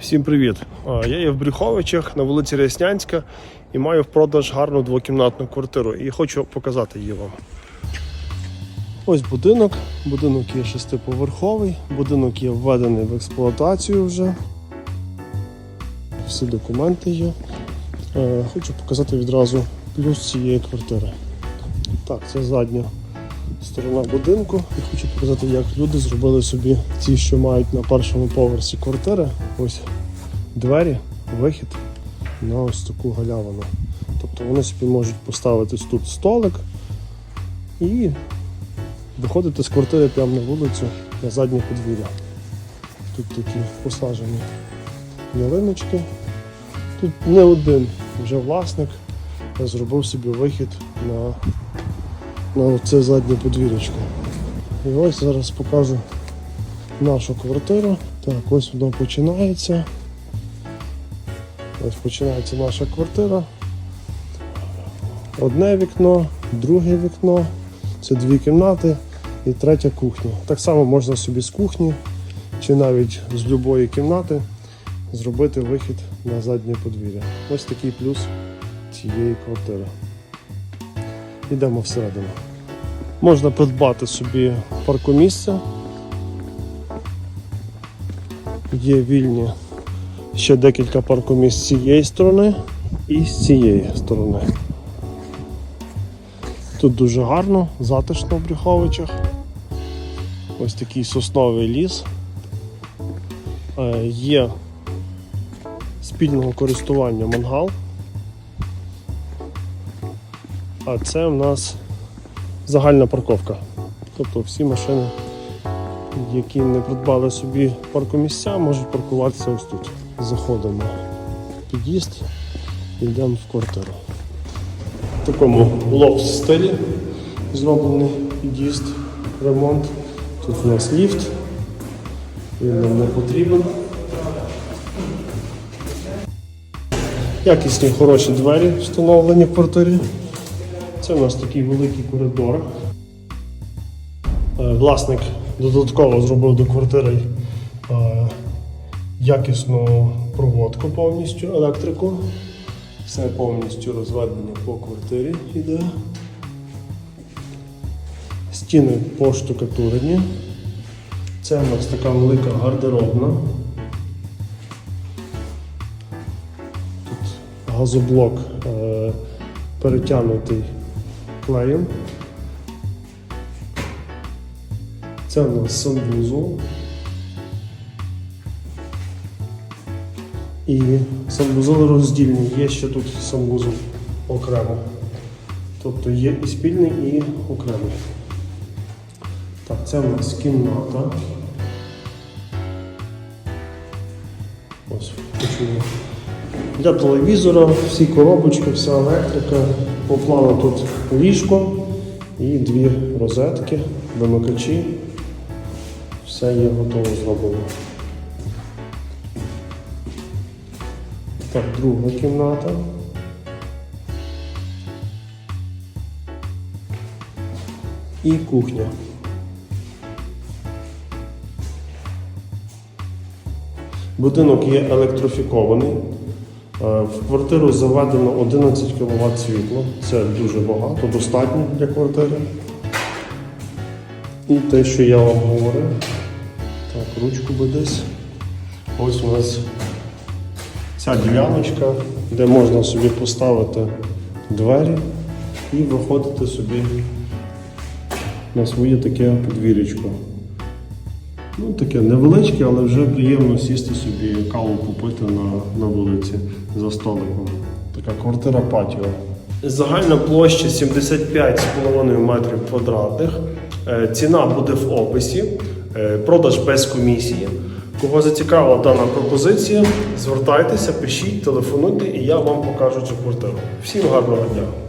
Всім привіт! Я є в Брюховичах на вулиці Ряснянська і маю в продаж гарну двокімнатну квартиру і хочу показати її вам. Ось будинок. Будинок є шестиповерховий, будинок є введений в експлуатацію вже. Всі документи є. Е, Хочу показати відразу плюс цієї квартири. Так, це задня сторона будинку. І хочу показати, як люди зробили собі ті, що мають на першому поверсі квартири. Ось двері, вихід на ось таку галявину. Тобто вони собі можуть поставити тут столик і виходити з квартири прямо на вулицю на заднє подвір'я. Тут такі посаджені ялиночки. Тут не один вже власник зробив собі вихід на на це заднє подвір'ячко. І ось зараз покажу нашу квартиру. Так, ось воно починається. Ось починається наша квартира. Одне вікно, друге вікно, це дві кімнати і третя кухня. Так само можна собі з кухні чи навіть з будь-якої кімнати зробити вихід на заднє подвір'я. Ось такий плюс цієї квартири. Йдемо всередину. Можна придбати собі паркомісце. Є вільні ще декілька паркомісць з цієї сторони і з цієї сторони. Тут дуже гарно, затишно в Брюховичах. Ось такий сосновий ліс. Е, Є спільного користування мангал. А це в нас загальна парковка. Тобто всі машини, які не придбали собі паркомісця, можуть паркуватися ось тут. Заходимо в під'їзд і йдемо в квартиру. В такому лофт стилі зроблений під'їзд, ремонт. Тут у нас ліфт, він нам не потрібен. Якісні хороші двері встановлені в квартирі. Це у нас такий великий коридор. Е, Власник додатково зробив до квартири е, якісну проводку повністю, електрику. Все повністю розведення по квартирі йде. Стіни поштукатурені. Це у нас така велика гардеробна. Тут газоблок е, перетягнутий клеєм. Це у нас санвузол. І санвузол роздільний. Є ще тут санвузол окремо. Тобто є і спільний, і окремий. Так, це у нас кімната. Ось почуємо. Для телевізора, всі коробочки, вся електрика. По тут ліжко і дві розетки, вимикачі. Все є готово зроблено. Так, друга кімната. І кухня. Будинок є електрофікований. Е, В квартиру заведено 11 кВт світла. Це дуже багато, достатньо для квартири. І те, що я вам говорив. Так, ручку би десь. Ось у нас ця діляночка, де можна собі поставити двері і виходити собі на своє таке подвір'ячко. Ну, таке невеличке, але вже приємно сісти собі каву попити на, на вулиці за столиком. Така квартира патіо. Загальна площа 75,5 метрів квадратних. Е, Ціна буде в описі. Е, Продаж без комісії. Кого зацікавила дана пропозиція, звертайтеся, пишіть, телефонуйте, і я вам покажу цю квартиру. Всім гарного дня!